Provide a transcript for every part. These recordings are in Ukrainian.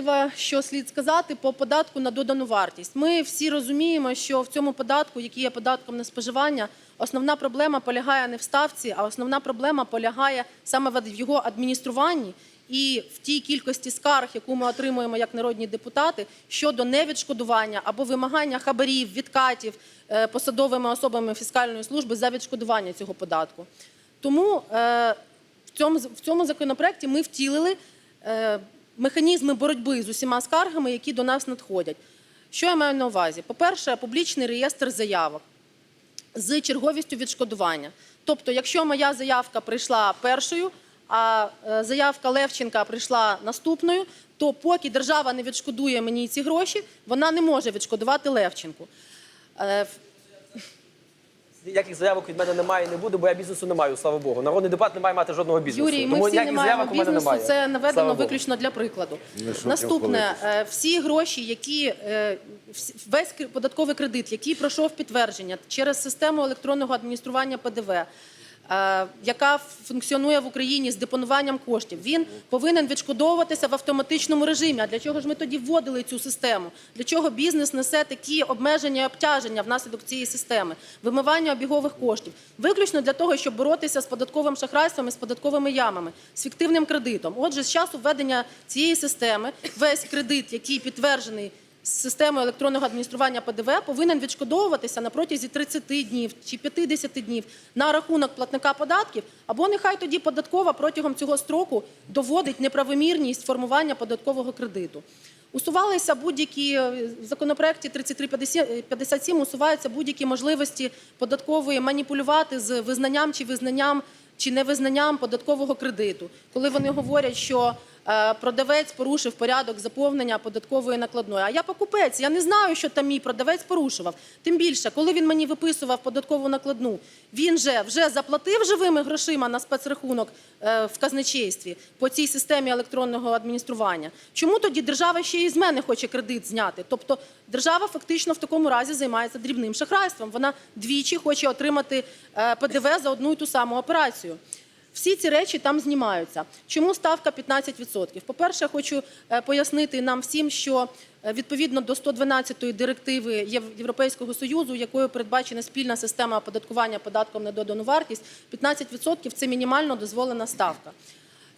важливе, що слід сказати по податку на додану вартість. Ми всі розуміємо, що в цьому податку, який є податком на споживання, основна проблема полягає не в ставці, а основна проблема полягає саме в його адмініструванні і в тій кількості скарг, яку ми отримуємо як народні депутати, щодо невідшкодування або вимагання хабарів, відкатів е, посадовими особами фіскальної служби за відшкодування цього податку. Тому е, в цьому, в цьому законопроекті ми втілили е, механізми боротьби з усіма скаргами, які до нас надходять. Що я маю на увазі? По-перше, публічний реєстр заявок з черговістю відшкодування. Тобто, якщо моя заявка прийшла першою, а е, заявка Левченка прийшла наступною, то поки держава не відшкодує мені ці гроші, вона не може відшкодувати Левченку. Ніяких заявок від мене немає і не буде, бо я бізнесу не маю, слава Богу. Народний депутат не має мати жодного бізнесу. Юрій, ми Тому всі не ніяких маємо заявок у мене бізнесу. немає. Це наведено Слава Богу. виключно для прикладу. Не Наступне, е, всі гроші, які е, всі- весь кр- податковий кредит, який пройшов підтвердження через систему електронного адміністрування ПДВ. Е, Яка функціонує в Україні з депонуванням коштів, він повинен відшкодовуватися в автоматичному режимі. А для чого ж ми тоді вводили цю систему? Для чого бізнес несе такі обмеження і обтяження внаслідок цієї системи? Вимивання обігових коштів, виключно для того, щоб боротися з податковим шахрайством і з податковими ямами, з фіктивним кредитом. Отже, з часу введення цієї системи весь кредит, який підтверджений з електронного адміністрування ПДВ, повинен відшкодовуватися на протязі 30 днів чи 50 днів на рахунок платника податків, або нехай тоді податкова протягом цього строку доводить неправомірність формування податкового кредиту. Усувалися будь-які в законопроекті 3357 усуваються будь-які можливості податкової маніпулювати з визнанням чи визнанням чи невизнанням податкового кредиту, коли вони говорять, що е, продавець порушив порядок заповнення податкової накладної. А я покупець, я не знаю, що там мій продавець порушував. Тим більше, коли він мені виписував податкову накладну, він же вже заплатив живими грошима на спецрахунок е, в казначействі по цій системі електронного адміністрування. Чому тоді держава ще і з мене хоче кредит зняти? Тобто держава фактично в такому разі займається дрібним шахрайством. Вона двічі хоче отримати е, ПДВ за одну і ту саму операцію. Всі ці речі там знімаються. Чому ставка 15%? По-перше, хочу е, пояснити нам всім, що е, відповідно до 112-ї директиви Європейського Союзу, якою передбачена спільна система оподаткування податком на додану вартість, 15% – це мінімально дозволена ставка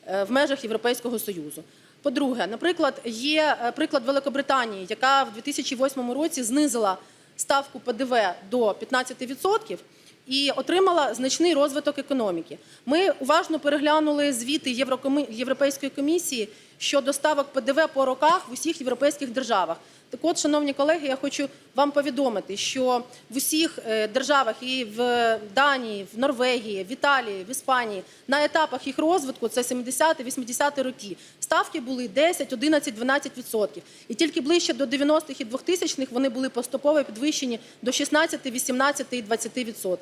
е, в межах Європейського Союзу. По-друге, наприклад, є приклад Великобританії, яка в 2008 році знизила ставку ПДВ до 15% і отримала значний розвиток економіки. Ми уважно переглянули звіти Європейської комісії щодо ставок ПДВ по роках в усіх європейських державах. Так от, шановні колеги, я хочу вам повідомити, що в усіх е, державах і в Данії, в Норвегії, в Італії, в Іспанії на етапах їх розвитку, це 70-80 роки, ставки були 10, 11, 12%. І тільки ближче до 90-х і 2000-х вони були поступово підвищені до 16, 18 і 20%.